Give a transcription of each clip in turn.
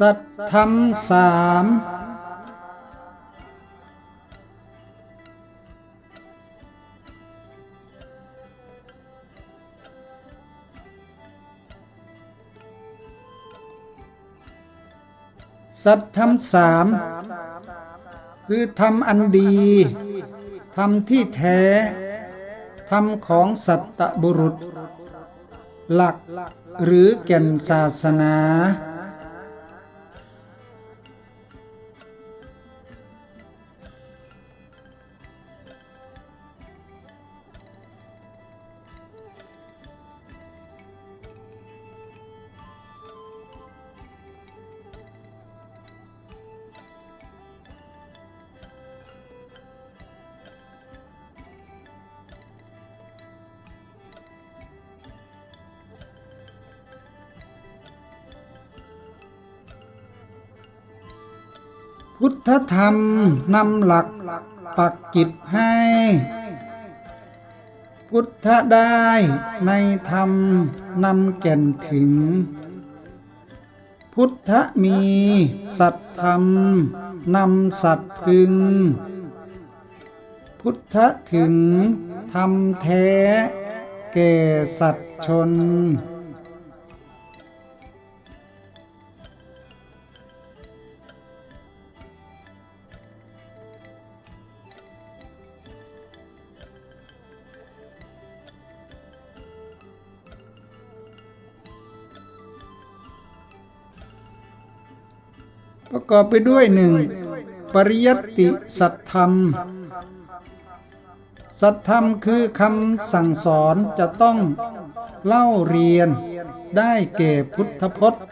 สัตธรรมสามสัตธรรมสามคือธรรมอันดีธรรมที่แท้ธรรมของสัตตบุรุษ หลักหรือแก่นศาสนา พุทธธรรมนำหลักปักกิจให้ พุทธได้ในธรรมนำแก่นถึง พุทธมีสัตธรรมนำสัตว์พึง พุทธถึงธรรมแท้แก่สัตว์ชน ประกอบไปด้วยหนึ่งปริยัติสัตธรรม สัตธรรมคือคำสั่งสอนจะต้องเล่าเรียนได้เก่พุทธพจน์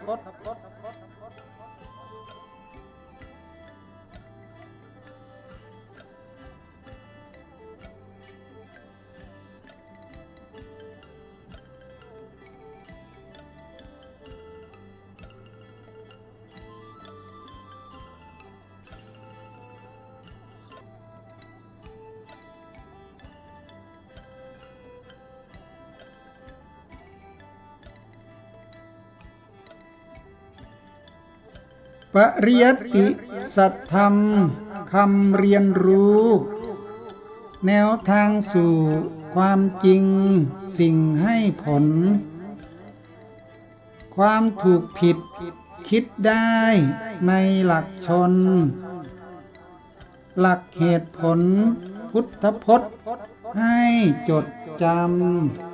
ปริยัติสัตธรรมคำเรียนรู้ แนวทางสู่ความจริงสิ่งให้ผล ความถูกผิดคิดได้ในหลักชน หลักเหตุผลพุทธพจน์ให้จดจำ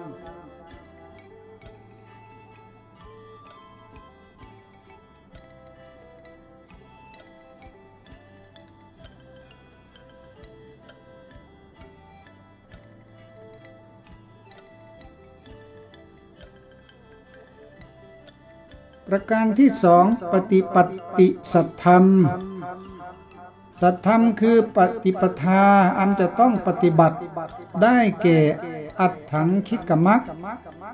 ประการที่สองปฏิปติสัตธรรม สัตธรรมคือปฏิปทาอันจะต้องปฏิบัติได้แก่อัตถังคิกมัก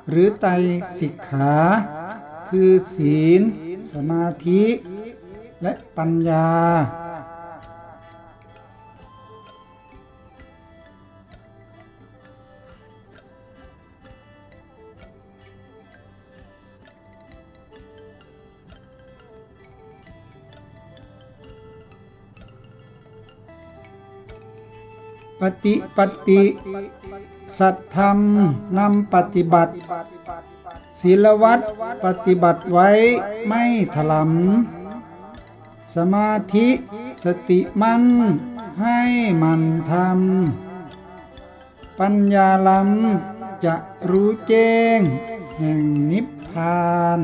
หรือไตรสิกขา คือศีล สมาธิ และปัญญา ปฏิปฏิสัตธรรมนำปฏิบัติ ศีลวัดปฏิบัติไว้ไม่ถลำสมาธิสติมั่นให้มันทำปัญญาลำจะรู้แจ้งแห่งนิพพาน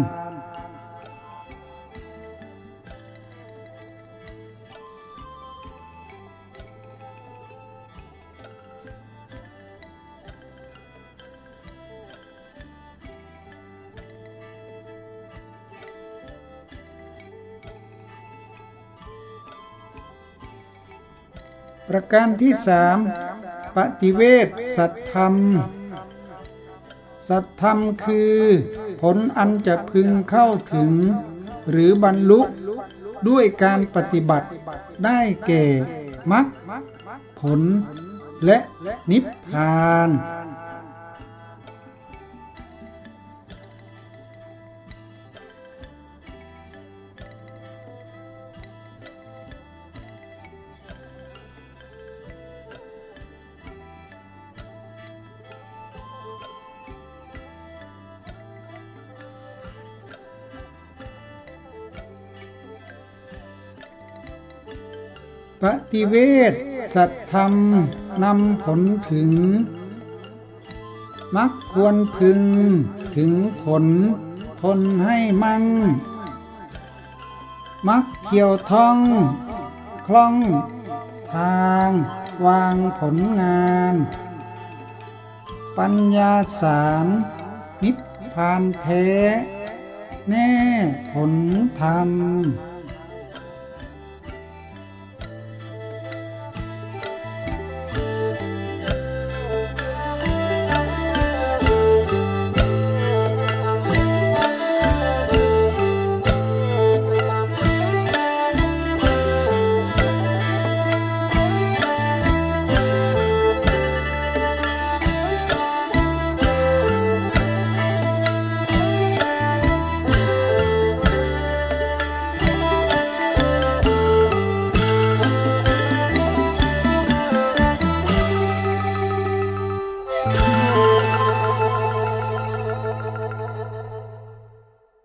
ประการที่สามปฏิเวทสัตธรรม สัตธรรมคือ ผลอันจะพึงเข้าถึง หรือบรรลุด้วยการปฏิบัติได้แก่มรรคผลและนิพพาน ปฏิเวทสัตธรรมนำผลถึง มักควรพึงถึงผลทนให้มั่ง มักเที่ยวท่อง คล่อง ทางวางผลงาน ปัญญาสารนิพพานแท้แน่ผลธรรม